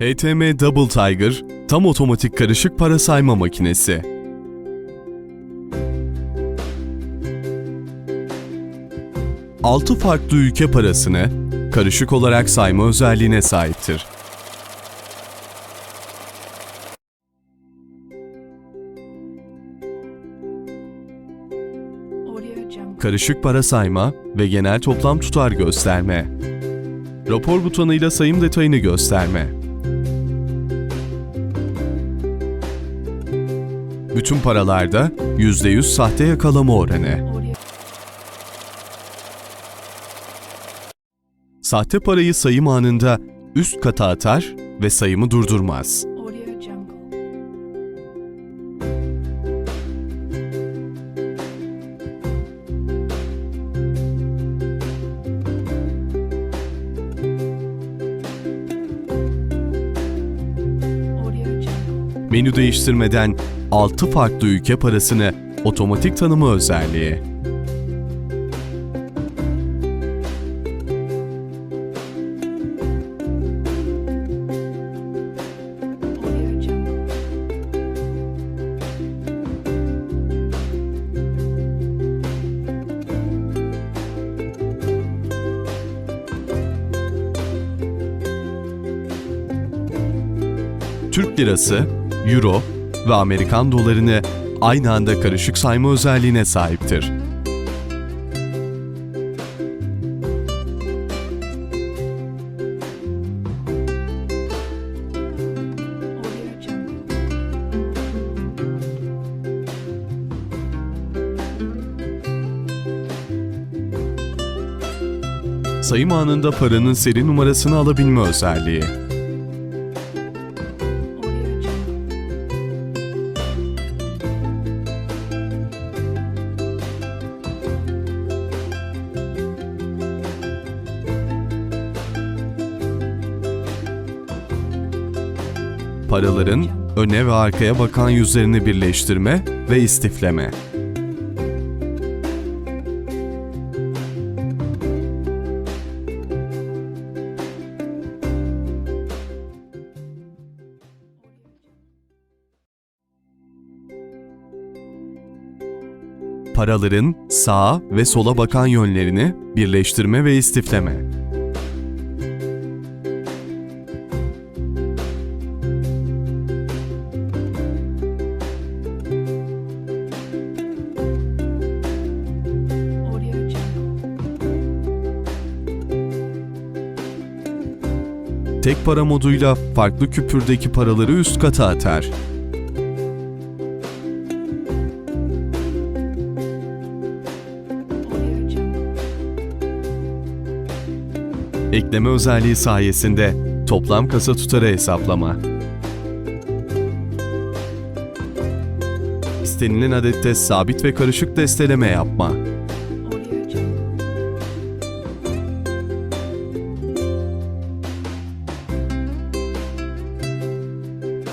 HTM Double Tiger, tam otomatik karışık para sayma makinesi. Altı farklı ülke parasını karışık olarak sayma özelliğine sahiptir. Karışık para sayma ve genel toplam tutar gösterme. Rapor butonuyla sayım detayını gösterme. Bütün paralarda %100 sahte yakalama oranı. Sahte parayı sayım anında üst kata atar ve sayımı durdurmaz. Menü değiştirmeden 6 farklı ülke parasını otomatik tanıma özelliği. Türk lirası, euro ve Amerikan dolarını aynı anda karışık sayma özelliğine sahiptir. Sayım anında paranın seri numarasını alabilme özelliği. Paraların öne ve arkaya bakan yüzlerini birleştirme ve istifleme. Paraların sağa ve sola bakan yönlerini birleştirme ve istifleme. Tek para moduyla farklı küpürdeki paraları üst kata atar. Ekleme özelliği sayesinde toplam kasa tutarı hesaplama. İstenilen adette sabit ve karışık desteleme yapma.